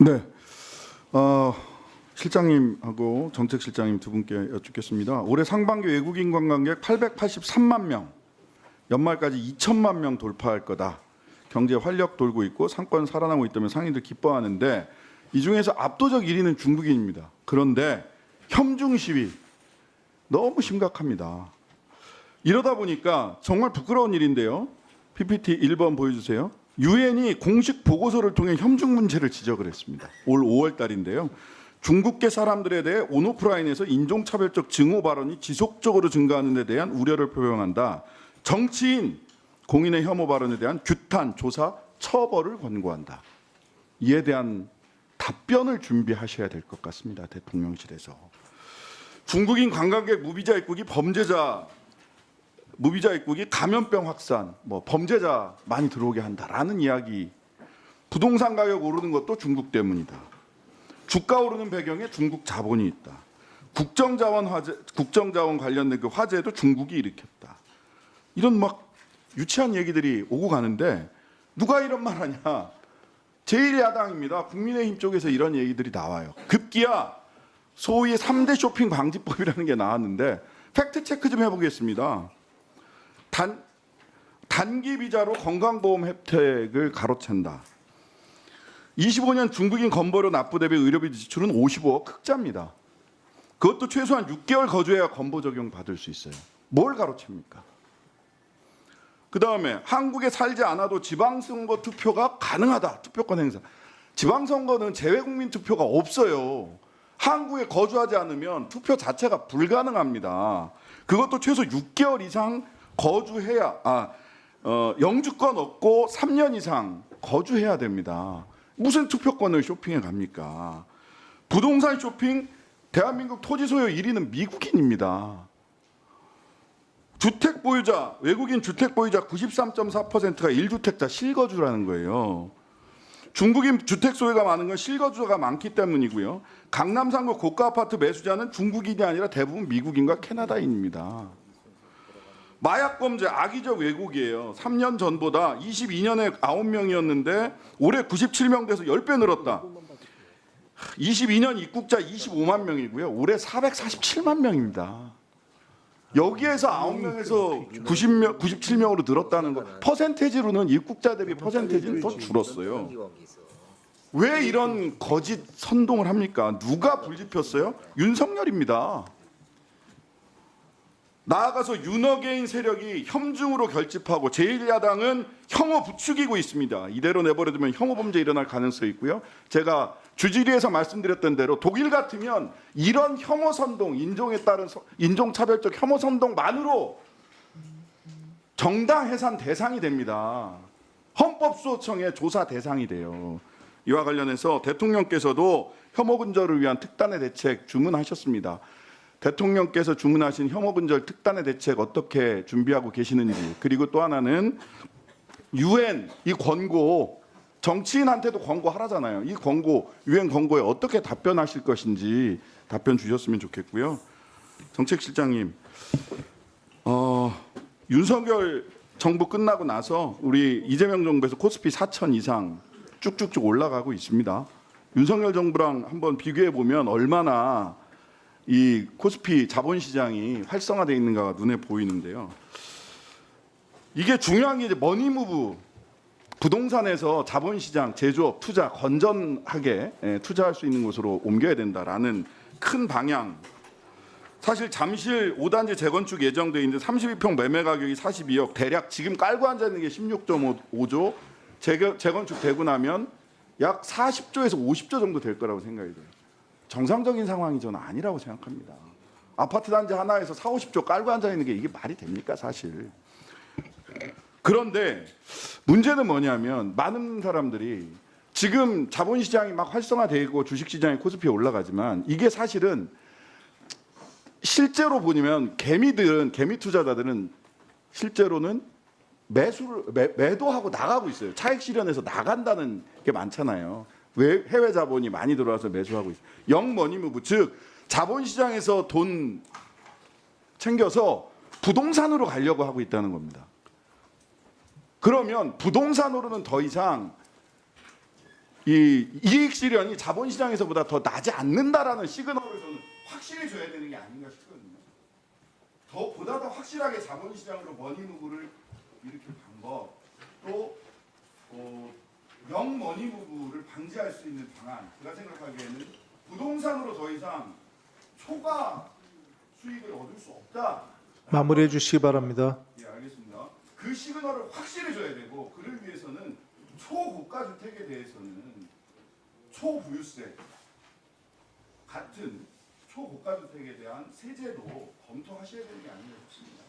네. 어, 실장님하고 정책실장님 두 분께 여쭙겠습니다. 올해 상반기 외국인 관광객 883만 명, 연말까지 2천만 명 돌파할 거다. 경제 활력 돌고 있고 상권 살아나고 있다면 상인들 기뻐하는데 이 중에서 압도적 1위는 중국인입니다. 그런데 혐중 시위 너무 심각합니다. 이러다 보니까 정말 부끄러운 일인데요. PPT 1번 보여주세요. 유엔이 공식 보고서를 통해 혐중 문제를 지적을 했습니다. 올 5월 달인데요. 중국계 사람들에 대해 온오프라인에서 인종차별적 증오 발언이 지속적으로 증가하는 데 대한 우려를 표명한다. 정치인, 공인의 혐오 발언에 대한 규탄, 조사, 처벌을 권고한다. 이에 대한 답변을 준비하셔야 될 것 같습니다. 대통령실에서. 중국인 관광객 무비자 입국이 범죄자 무비자 입국이 감염병 확산, 뭐 범죄자 많이 들어오게 한다라는 이야기. 부동산 가격 오르는 것도 중국 때문이다. 주가 오르는 배경에 중국 자본이 있다. 국정자원 화재, 국정자원 관련된 그 화재도 중국이 일으켰다. 이런 막 유치한 얘기들이 오고 가는데 누가 이런 말 하냐? 제1야당입니다. 국민의힘 쪽에서 이런 얘기들이 나와요. 급기야 소위 3대 쇼핑 방지법이라는 게 나왔는데 팩트 체크 좀 해보겠습니다. 단 단기 비자로 건강보험 혜택을 가로챈다. 25년 중국인 건보료 납부 대비 의료비 지출은 55억 흑자입니다. 그것도 최소한 6개월 거주해야 건보 적용 받을 수 있어요. 뭘 가로챕니까? 그 다음에 한국에 살지 않아도 지방선거 투표가 가능하다. 투표권 행사. 지방선거는 재외국민 투표가 없어요. 한국에 거주하지 않으면 투표 자체가 불가능합니다. 그것도 최소 6개월 이상 거주해야 아 어, 영주권 없고 3년 이상 거주해야 됩니다. 무슨 투표권을 쇼핑해 갑니까? 부동산 쇼핑 대한민국 토지 소유 1위는 미국인입니다. 주택 보유자 외국인 주택 보유자 93.4%가 1주택자 실거주라는 거예요. 중국인 주택 소유가 많은 건 실거주가 많기 때문이고요. 강남 상구 고가 아파트 매수자는 중국인이 아니라 대부분 미국인과 캐나다인입니다. 마약 범죄 악의적 왜곡이에요. 3년 전보다 22년에 9명이었는데 올해 97명 돼서 10배 늘었다. 22년 입국자 25만 명이고요. 올해 447만 명입니다. 여기에서 9명에서 90명, 97명으로 늘었다는 거. 퍼센테지로는 입국자 대비 퍼센테지는 더 줄었어요. 왜 이런 거짓 선동을 합니까? 누가 불집혔어요? 윤석열입니다. 나아가서 윤어게인 세력이 혐중으로 결집하고 제1야당은 혐오 부추기고 있습니다. 이대로 내버려두면 혐오 범죄 일어날 가능성이 있고요. 제가 주지리에서 말씀드렸던 대로 독일 같으면 이런 혐오 선동, 인종에 따른 서- 인종 차별적 혐오 선동만으로 정당 해산 대상이 됩니다. 헌법수호청의 조사 대상이 돼요. 이와 관련해서 대통령께서도 혐오 근절을 위한 특단의 대책 주문하셨습니다. 대통령께서 주문하신 혐오 근절 특단의 대책 어떻게 준비하고 계시는지 그리고 또 하나는 유엔 이 권고 정치인한테도 권고하라잖아요. 이 권고 유엔 권고에 어떻게 답변하실 것인지 답변 주셨으면 좋겠고요. 정책실장님, 어, 윤석열 정부 끝나고 나서 우리 이재명 정부에서 코스피 4천 이상 쭉쭉쭉 올라가고 있습니다. 윤석열 정부랑 한번 비교해 보면 얼마나 이 코스피 자본시장이 활성화되어 있는가가 눈에 보이는데요. 이게 중요한 게 이제 머니무브 부동산에서 자본시장, 제조업, 투자 건전하게 예, 투자할 수 있는 곳으로 옮겨야 된다라는 큰 방향. 사실 잠실 5단지 재건축 예정돼 있는데 32평 매매 가격이 42억, 대략 지금 깔고 앉아 있는 게 16.5조, 재건, 재건축 되고 나면 약 40조에서 50조 정도 될 거라고 생각이 돼요. 정상적인 상황이 저는 아니라고 생각합니다. 아파트 단지 하나에서 4, 50조 깔고 앉아 있는 게 이게 말이 됩니까, 사실. 그런데 문제는 뭐냐면 많은 사람들이 지금 자본시장이 막 활성화되고 주식시장이 코스피에 올라가지만 이게 사실은 실제로 보면 개미들은 개미 투자자들은 실제로는 매수를 매, 매도하고 나가고 있어요. 차익 실현해서 나간다는 게 많잖아요. 왜 해외 자본이 많이 들어와서 매수하고 있어요. 영머니무브 즉 자본시장에서 돈 챙겨서 부동산으로 가려고 하고 있다는 겁니다. 그러면 부동산으로는 더 이상 이 이익 실현이 자본 시장에서보다 더 나지 않는다라는 시그널을 저는 확실히 줘야 되는 게 아닌가 싶거든요. 더 보다 더 확실하게 자본 시장으로 머니무브를 일으킬 방법 또 어, 영머니무브를 방지할 수 있는 방안 제가 생각하기에는 부동산으로 더 이상 초과 수익을 얻을 수 없다. 마무리해 주시기 바랍니다. 예, 알겠습니다. 그 시그널을 확실히 줘야 되고 그를 위해서는 초고가 주택에 대해서는 초부유세 같은 초고가 주택에 대한 세제도 검토하셔야 되는 게 아닌가 싶습니다.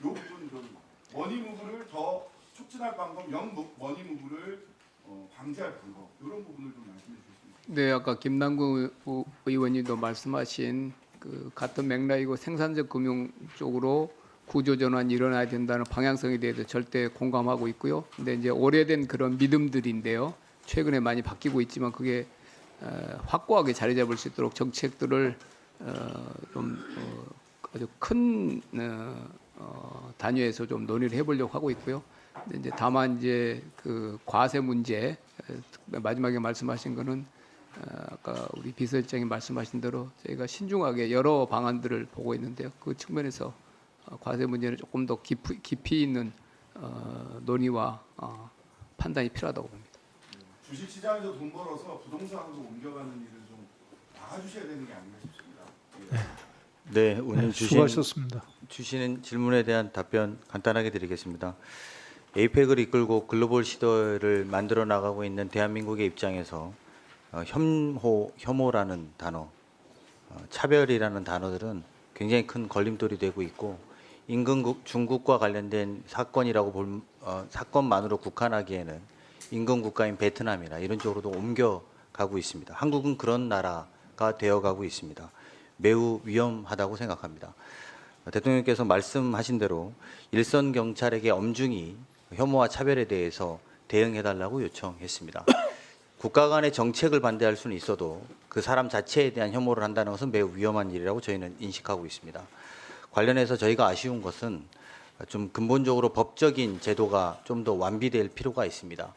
이 부분 좀 머니 무브를 더 촉진할 방법, 영 머니 무브를 어, 방지할 방법 이런 부분을 좀 말씀해 주셨습니다. 네, 아까 김남국 의- 의원님도 말씀하신 그 같은 맥락이고 생산적 금융 쪽으로 구조 전환이 일어나야 된다는 방향성에 대해서 절대 공감하고 있고요. 근데 이제 오래된 그런 믿음들인데요. 최근에 많이 바뀌고 있지만 그게 어, 확고하게 자리 잡을 수 있도록 정책들을 어, 좀 어, 아주 큰 단위에서 좀 논의를 해보려고 하고 있고요. 이제 다만 이제 그 과세 문제 에, 마지막에 말씀하신 거는 어, 아까 우리 비서실장이 말씀하신 대로 저희가 신중하게 여러 방안들을 보고 있는데요. 그 측면에서 어, 과세 문제는 조금 더 깊이, 깊이 있는 어, 논의와 어, 판단이 필요하다고 봅니다. 주식 시장에서 돈 벌어서 부동산으로 옮겨가는 일을 좀 막아주셔야 되는 게 아닌가 싶습니다. 예. 네, 오늘 네, 주신 수고하셨습니다. 주시는 질문에 대한 답변 간단하게 드리겠습니다. 에이펙을 이끌고 글로벌 시도를 만들어 나가고 있는 대한민국의 입장에서 어, 혐오, 혐오라는 단어, 어, 차별이라는 단어들은 굉장히 큰 걸림돌이 되고 있고 인근국 중국과 관련된 사건이라고 볼 어, 사건만으로 국한하기에는 인근 국가인 베트남이나 이런 쪽으로도 옮겨 가고 있습니다. 한국은 그런 나라가 되어 가고 있습니다. 매우 위험하다고 생각합니다. 대통령께서 말씀하신 대로 일선 경찰에게 엄중히 혐오와 차별에 대해서 대응해달라고 요청했습니다. 국가 간의 정책을 반대할 수는 있어도 그 사람 자체에 대한 혐오를 한다는 것은 매우 위험한 일이라고 저희는 인식하고 있습니다. 관련해서 저희가 아쉬운 것은 좀 근본적으로 법적인 제도가 좀 더 완비될 필요가 있습니다.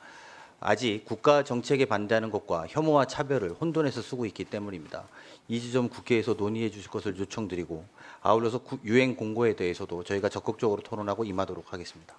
아직 국가 정책에 반대하는 것과 혐오와 차별을 혼돈해서 쓰고 있기 때문입니다. 이 지점 국회에서 논의해 주실 것을 요청드리고 아울러서 구- 유행 공고에 대해서도 저희가 적극적으로 토론하고 임하도록 하겠습니다.